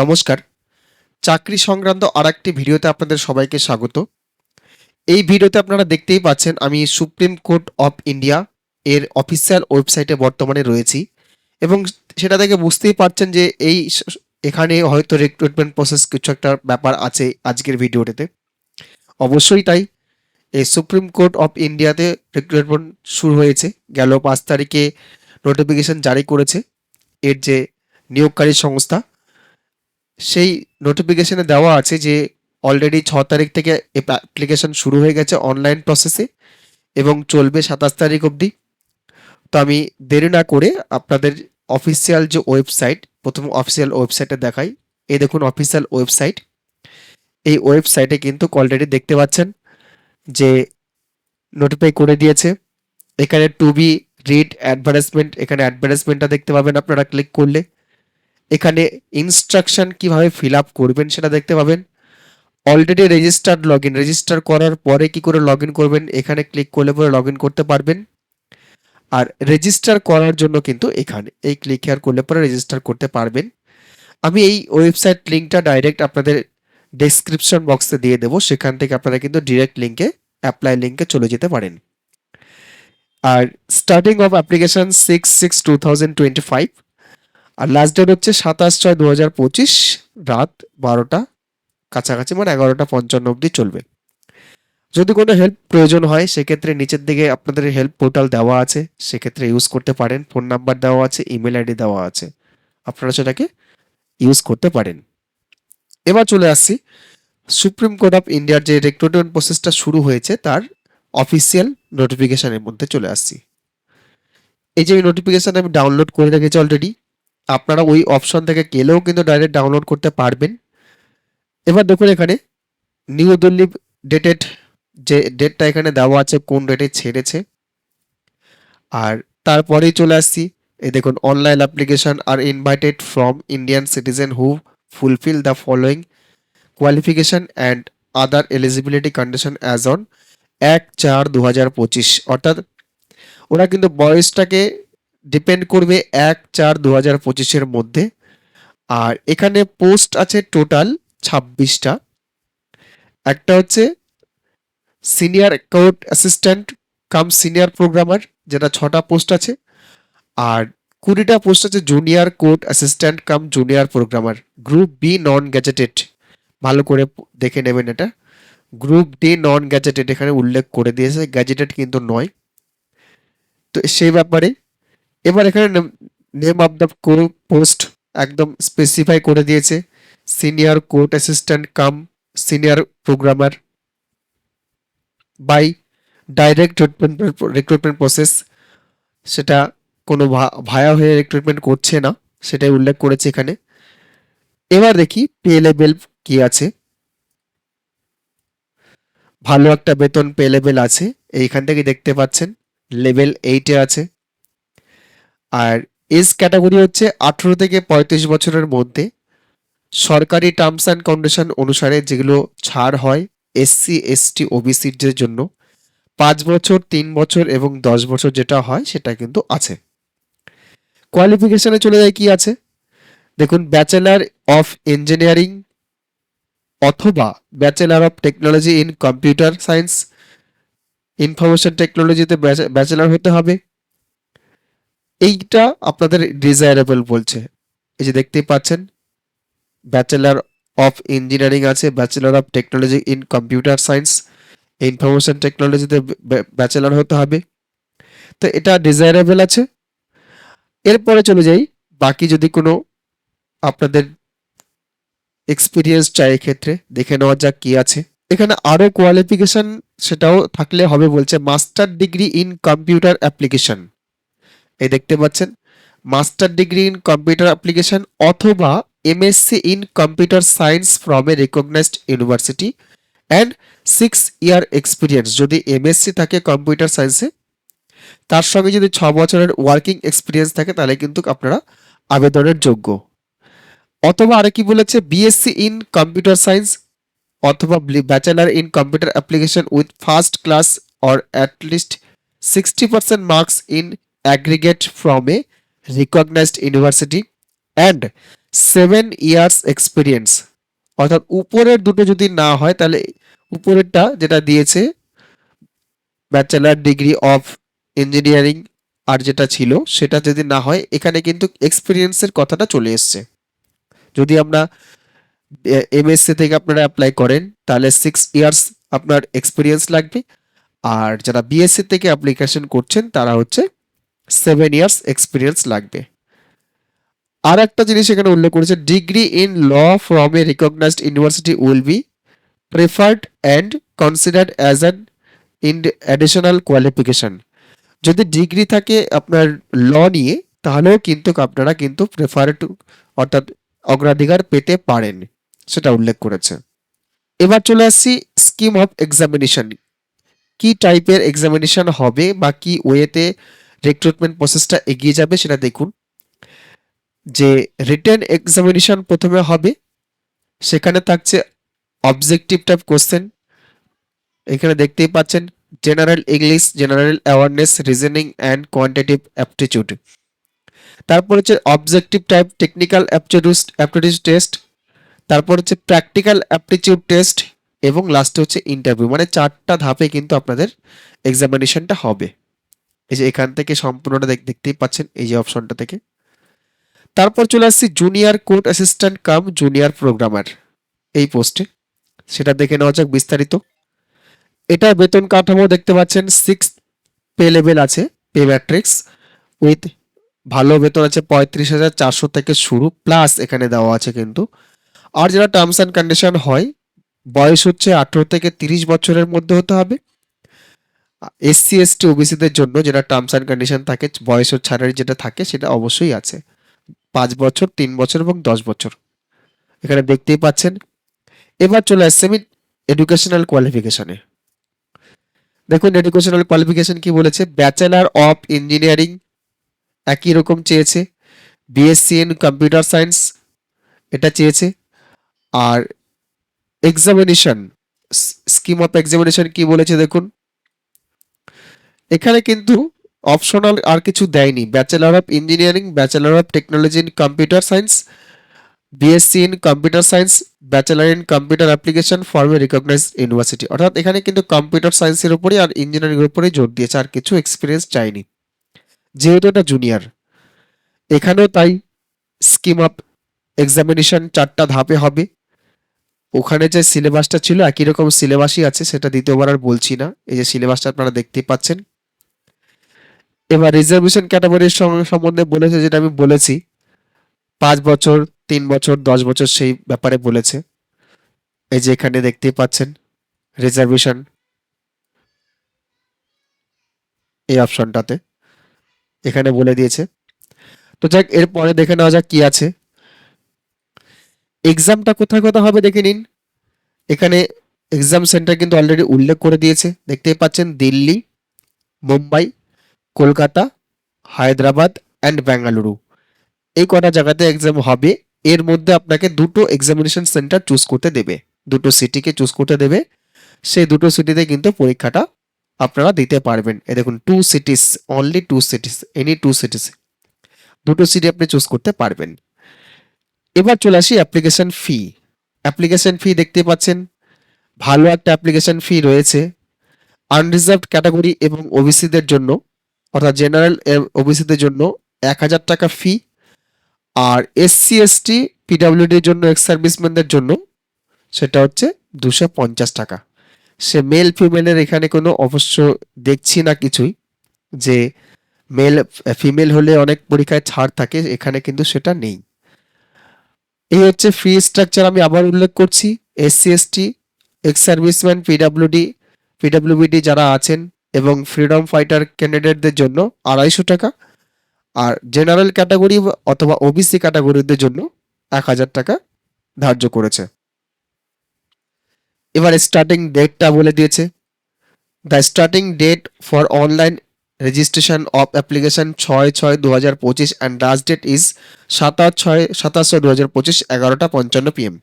নমস্কার। চাকরি সংক্রান্ত আর একটি ভিডিওতে আপনাদের সবাইকে স্বাগত। এই ভিডিওতে আপনারা দেখতেই পাচ্ছেন আমি সুপ্রিম কোর্ট অফ ইন্ডিয়া এর অফিসিয়াল ওয়েবসাইটে বর্তমানে রয়েছি এবং সেটা থেকে বুঝতেই পারছেন যে এই এখানে হয়তো রিক্রুটমেন্ট প্রসেস কিছু একটা ব্যাপার আছে আজকের ভিডিওটিতে। অবশ্যই তাই, এই সুপ্রিম কোর্ট অফ ইন্ডিয়াতে রিক্রুটমেন্ট শুরু হয়েছে, গেল পাঁচ তারিখে নোটিফিকেশন জারি করেছে। এর যে নিয়োগকারী সংস্থা সেই নোটিফিকেশনে দেওয়া আছে যে অলরেডি ছ তারিখ থেকে অ্যাপ্লিকেশন শুরু হয়ে গেছে অনলাইন প্রসেসে এবং চলবে সাতাশ তারিখ অবধি। তো আমি দেরি না করে আপনাদের অফিসিয়াল যে ওয়েবসাইট প্রথম অফিসিয়াল ওয়েবসাইটে দেখাই। এই দেখুন অফিসিয়াল ওয়েবসাইট এই ওয়েবসাইটে কিন্তু অলরেডি দেখতে পাচ্ছেন যে নোটিফাই করে দিয়েছে। এখানে টু বি রিড অ্যাডভার্টাইজমেন্ট এখানে অ্যাডভার্টাইজমেন্টটা দেখতে পাবেন আপনারা ক্লিক করলে। এখানে ইনস্ট্রাকশন কীভাবে ফিল আপ করবেন সেটা দেখতে পাবেন। Already registered log in register করার পরে কি করে লগ ইন করবেন, এখানে ক্লিক করলে পরে লগ ইন করতে পারবেন। আর রেজিস্টার করার জন্য কিন্তু এখানে, এই ক্লিক হেয়ার করলে পরে রেজিস্টার করতে পারবেন। আমি এই ওয়েবসাইট লিঙ্কটা ডাইরেক্ট আপনাদের ডেসক্রিপশন বক্সে দিয়ে দেবো, সেখান থেকে আপনারা কিন্তু ডিরেক্ট লিঙ্কে অ্যাপ্লাই লিঙ্কে চলে যেতে পারেন। আর starting of application six six two thousand twenty five R last date হচ্ছে সাতাশ ছয় দু হাজার পঁচিশ, রাত বারোটা কাছাকাছি মানে এগারোটা পঞ্চান্ন অবধি চলবে। যদি কোনো হেল্প প্রয়োজন হয়, সেক্ষেত্রে নিচের দিকে আপনাদের হেল্প পোর্টাল দেওয়া আছে, সেক্ষেত্রে ইউজ করতে পারেন। ফোন নাম্বার দেওয়া আছে ইমেল আইডি দেওয়া আছে। আপনারা সেটাকে ইউজ করতে পারেন। এবার চলে আসছি। সুপ্রিম কোর্ট অফ ইন্ডিয়ার যে রিক্রুটমেন্ট প্রসেসটা শুরু হয়েছে, তার অফিসিয়াল নোটিফিকেশনের মধ্যে চলে আসছি। এই যে নোটিফিকেশন আমি ডাউনলোড করে রেখেছি অলরেডি আপনারা ওই অপশন থেকে গেলেও কিন্তু ডাইরেক্ট ডাউনলোড করতে পারবেন। এবার দেখুন এখানে নিউ দিল্লি ডেটেড যে ডেটটা এখানে দেওয়া আছে, কোন ডেটে ছেড়েছে। আর তারপরেই চলে আসছি, এই দেখুন online application R invited from Indian citizen who fulfil the following qualification and other eligibility condition as on এক চার দু হাজার পঁচিশ। অর্থাৎ ওরা কিন্তু বয়সটাকে ডিপেন্ড করবে এক চার দু হাজার পঁচিশের মধ্যে। আর এখানে পোস্ট আছে টোটাল ছাব্বিশটা। একটা হচ্ছে senior court assistant cum senior programmer, যেটা ছটা পোস্ট আছে। আর কুড়িটা পোস্ট আছে junior court assistant cum junior programmer. Group B non gazetted. ভালো করে দেখে নেবেন এটা। গ্রুপ ডি নন গ্যাজেটেড এখানে উল্লেখ করে দিয়েছে। গ্যাজেটেড কিন্তু নয়। তো সেই ব্যাপারে এবার এখানে নেম অফ দ্য পোস্ট একদম স্পেসিফাই করে দিয়েছে। Senior court assistant cum senior programmer by direct recruitment process সেটা কোনো ভায়া হয়ে রিক্রুটমেন্ট করছে না, সেটাই উল্লেখ করেছে এখানে। এবার দেখি পে লেভেল কি আছে। ভালো একটা বেতন পে লেভেল আছে, এইখান থেকে দেখতে পাচ্ছেন। লেভেল এইটে আছে। আর এজ ক্যাটাগরি হচ্ছে আঠেরো থেকে পঁয়ত্রিশ বছরের মধ্যে। সরকারি টার্মস অ্যান্ড কন্ডিশন অনুসারে যেগুলো ছাড় হয় এসসি এসটি ওবিসির জন্য, পাঁচ বছর, তিন বছর এবং দশ বছর যেটা হয় সেটা কিন্তু আছে। কোয়ালিফিকেশনে চলে যায় কি আছে? দেখুন ব্যাচেলার অফ ইঞ্জিনিয়ারিং অথবা bachelor of technology in computer science information টেকনোলজিতে ব্যাচেলার হতে হবে। এইটা আপনাদের ডিজায়ারেবল বলছে। এই যে দেখতেই পাচ্ছেন ব্যাচেলার অফ ইঞ্জিনিয়ারিং আছে bachelor of technology in computer science information টেকনোলজিতে ব্যাচেলার হতে হবে। তো এটা ডিজায়ারেবল আছে। এরপরে চলে যাই, বাকি যদি কোনো আপনাদের এক্সপিরিয়েন্স চাই ক্ষেত্রে দেখে নেওয়া যাক কি আছে। এখানে আরও কোয়ালিফিকেশন সেটাও থাকলে হবে বলছে master degree in computer application এই দেখতে পাচ্ছেন master degree in computer application অথবা MSc in computer science from a recognised university and six year experience যদি এমএসসি থাকে কম্পিউটার সায়েন্সে তার সঙ্গে যদি ছ বছরের ওয়ার্কিং এক্সপিরিয়েন্স থাকে তাহলে কিন্তু আপনারা আবেদনের যোগ্য। অথবা আরে কি বলেছে বিএসসি ইন কম্পিউটার সায়েন্স অথবা bachelor in computer application with first class or at least sixty percent marks in aggregate from a recognized university and seven years experience অর্থাৎ উপরের দুটো যদি না হয়, তাহলে উপরেরটা যেটা দিয়েছে ব্যাচেলার ডিগ্রি অফ ইঞ্জিনিয়ারিং আর যেটা ছিল, সেটা যদি না হয়, এখানে কিন্তু এক্সপিরিয়েন্সের কথাটা চলে এসছে। যদি আমরা এমএসসি থেকে আপনারা অ্যাপ্লাই করেন, তাহলে সিক্স ইয়ার্স আপনার এক্সপিরিয়েন্স লাগবে। আর যারা বিএসসি থেকে অ্যাপ্লিকেশন করছেন, তারা হচ্ছে সেভেন ইয়ার্স এক্সপিরিয়েন্স লাগবে। আর একটা জিনিস এখানে উল্লেখ করেছে degree in law from a recognised university will be preferred and considered as an in additional qualification যদি ডিগ্রি থাকে আপনার ল নিয়ে, তাহলেও কিন্তু আপনারা কিন্তু প্রেফার্ড অর্থাৎ অগ্রাধিকার পেতে পারেন, সেটা উল্লেখ করেছে। এবার চলে আসছি স্কিম অফ এক্সামিনেশন কি টাইপের এক্সামিনেশন হবে বা কি ওয়েতে রিক্রুটমেন্ট প্রসেসটা এগিয়ে যাবে সেটা দেখুন। যে রিটেন এক্সামিনেশন প্রথমে হবে, সেখানে থাকছে অবজেক্টিভ টাইপ কোশ্চেন এখানে দেখতেই পাচ্ছেন general English general awareness reasoning and quantitative aptitude তারপর হচ্ছে objective type technical aptitude aptitude test তারপর হচ্ছে প্র্যাকটিক্যাল অ্যাপটিটিউড টেস্ট এবং লাস্টে হচ্ছে ইন্টারভিউ মানে চারটা ধাপে কিন্তু আপনাদের এক্সামিনেশনটা হবে। এই যে এখান থেকে সম্পূর্ণটা দেখ- দেখতেই পাচ্ছেন, এই যে অপশনটা থেকে। তারপর চলে আসছি junior court assistant cum junior programmer এই পোস্টে সেটা দেখে নেওয়া যাক বিস্তারিত। এটার বেতন কাঠামো দেখতে পাচ্ছেন সিক্স পে লেভেল আছে পে ম্যাট্রিক্স উইথ ভালো বেতন আছে পঁয়ত্রিশ হাজার চারশো থেকে শুরু প্লাস এখানে দেওয়া আছে কিন্তু। আর যারা টার্মস অ্যান্ড কন্ডিশন হয়, বয়স হচ্ছে আঠেরো থেকে তিরিশ বছরের মধ্যে হতে হবে। এসসি এসটি ওবিসিদের জন্য যেটা টার্মস অ্যান্ড কন্ডিশন থাকে, বয়স ও ছাড়ের যেটা থাকে, সেটা অবশ্যই আছে। পাঁচ বছর, তিন বছর এবং দশ বছর। এখানে দেখতেই পাচ্ছেন। এবার চলে আসছে আমি এডুকেশনাল কোয়ালিফিকেশনে দেখুন এডুকেশনাল কোয়ালিফিকেশন কি বলেছে? ব্যাচেলার অফ ইঞ্জিনিয়ারিং একই রকম চেয়েছে। বিএসসি ইন কম্পিউটার সায়েন্স এটা চেয়েছে। আর এক্সামিনেশন স্কিম অফ এক্সামিনেশন কি বলেছে দেখুন? এখানে কিন্তু অপশনাল আর কিছু দেয়নি। Bachelor of engineering bachelor of technology in computer science BSc in computer science bachelor in computer application form recognise university অর্থাৎ এখানে কিন্তু কম্পিউটার সায়েন্সের উপরেই আর ইঞ্জিনিয়ারিং এর উপরেই জোর দিয়েছে, আর কিছু এক্সপিরিয়েন্স চাইনি। যেহেতু এটা জুনিয়র এখানেও তাই স্কিম অফ এক্সামিনেশন চারটা ধাপে হবে। ওখানে যে সিলেবাসটা ছিল, একই রকম সিলেবাসই আছে, সেটা দ্বিতীয়বার আর বলছি না। এই যে সিলেবাসটা আপনারা দেখতেই পাচ্ছেন। এবার রিজার্ভেশন ক্যাটাগরির সম্বন্ধে বলেছে যেটা আমি বলেছি। পাঁচ বছর, তিন বছর, দশ বছর সেই ব্যাপারে বলেছে। এই যে এখানে দেখতেই পাচ্ছেন রিজার্ভেশন এই অপশনটাতে এখানে বলে দিয়েছে। তো যাক, এরপরে দেখে নেওয়া যাক কি আছে। এক্সামটা কোথায় কোথায় হবে দেখে নিন। এখানে এক্সাম সেন্টার কিন্তু অলরেডি উল্লেখ করে দিয়েছে। দেখতেই পাচ্ছেন, দিল্লি, মুম্বাই কলকাতা, হায়দ্রাবাদ অ্যান্ড বেঙ্গালুরু এই কটা জায়গাতে এক্সাম হবে। এর মধ্যে আপনাকে দুটো এক্সামিনেশন সেন্টার চুজ করতে দেবে। দুটো সিটিকে চুজ করতে দেবে। সেই দুটো সিটিতে কিন্তু পরীক্ষাটা আপনারা দিতে পারবেন। এ দেখুন two cities only two cities any two cities দুটো সিটি আপনি চুজ করতে পারবেন। এবার চলে আসি অ্যাপ্লিকেশন ফি অ্যাপ্লিকেশন ফি দেখতে পাচ্ছেন। ভালো একটা অ্যাপ্লিকেশন ফি রয়েছে। আনরিজার্ভড ক্যাটাগরি এবং ওবিসিদের জন্য। অর্থাৎ জেনারেল ওবিসিদের জন্য এক হাজার টাকা ফি আর এসসি এসটি পিডাব্লিউডির জন্য এক্স সার্ভিসম্যানদের জন্য সেটা হচ্ছে দুশো পঞ্চাশ টাকা। সে মেল ফিমেলের এখানে কোনো অবশ্য দেখছি না কিছুই যে মেল ফিমেল হলে অনেক পরীক্ষায় ছাড় থাকে, এখানে কিন্তু সেটা নেই। এই হচ্ছে ফি স্ট্রাকচার আমি আবার উল্লেখ করছি। SC ST ex serviceman PWD PWBD যারা আছেন এবং ফ্রিডম ফাইটার ক্যান্ডিডেটদের জন্য আড়াইশো টাকা, আর জেনারেল ক্যাটাগরি অথবা ওবিসি ক্যাটাগরিদের জন্য এক হাজার টাকা ধার্য করেছে। এবার স্টার্টিং ডেটটা বলে দিয়েছে। The starting date for online registration of application ছয় ছয় দু হাজার পঁচিশ অ্যান্ড লাস্ট ডেট ইজ সাতাশ ছয় সাতাশ ছয় দু হাজার পঁচিশ এগারোটা পঞ্চান্ন পিএম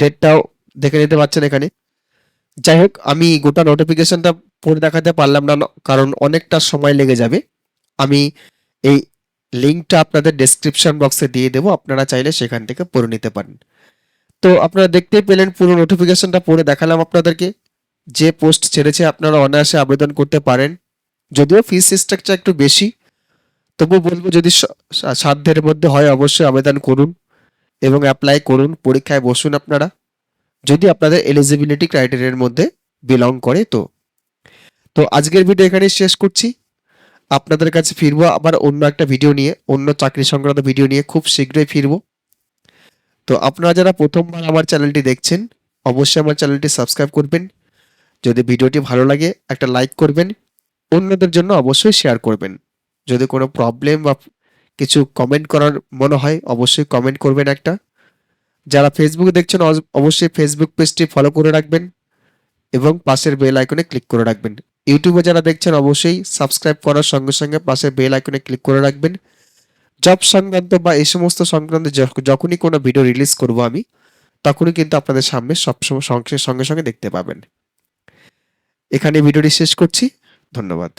ডেটটাও দেখে নিতে পারছেন এখানে। যাই হোক আমি গোটা নোটিফিকেশনটা পড়ে দেখাতে পারলাম না, কারণ অনেকটা সময় লেগে যাবে। আমি এই লিঙ্কটা আপনাদের ডেসক্রিপশন বক্সে দিয়ে দেবো, আপনারা চাইলে সেখান থেকে পড়ে নিতে পারেন। তো আপনারা দেখতেই পেলেন, পুরো নোটিফিকেশনটা পড়ে দেখালাম আপনাদেরকে। যে পোস্ট ছেড়েছে, আপনারা অনায়াসে আবেদন করতে পারেন। যদিও ফিস স্ট্রাকচার একটু বেশি, তবু বলব যদি সাধ্যের মধ্যে হয়, অবশ্যই আবেদন করুন এবং অ্যাপ্লাই করুন। পরীক্ষায় বসুন আপনারা। যদি আপনাদের এলিজিবিলিটি ক্রাইটেরিয়ার মধ্যে বিলং করে তো। তো আজকের ভিডিও এখানেই শেষ করছি। আপনাদের কাছে ফিরবো আবার অন্য একটা ভিডিও নিয়ে, অন্য চাকরি সংক্রান্ত ভিডিও নিয়ে খুব শীঘ্রই ফিরবো। তো আপনারা যারা প্রথমবার আমার চ্যানেলটি দেখছেন, অবশ্যই আমার চ্যানেলটি সাবস্ক্রাইব করবেন। যদি ভিডিওটি ভালো লাগে, একটা লাইক করবেন। অন্যদের জন্য অবশ্যই শেয়ার করবেন। যদি কোনো প্রবলেম বা কিছু কমেন্ট করার মনে হয়, অবশ্যই কমেন্ট করবেন একটা। যারা ফেসবুকে দেখছেন অবশ্যই ফেসবুক পেজটি ফলো করে রাখবেন এবং পাশের বেল আইকনে ক্লিক করে রাখবেন। ইউটিউবে যারা দেখছেন, অবশ্যই সাবস্ক্রাইব করার সঙ্গে সঙ্গে পাশের বেল আইকনে ক্লিক করে রাখবেন। জব সংক্রান্ত বা এই সমস্ত সংক্রান্ত যখনই কোনো ভিডিও রিলিজ করব আমি, তখনই কিন্তু আপনাদের সামনে সবসময় সঙ্গে সঙ্গে দেখতে পাবেন। এখানে ভিডিওটি শেষ করছি। ধন্যবাদ।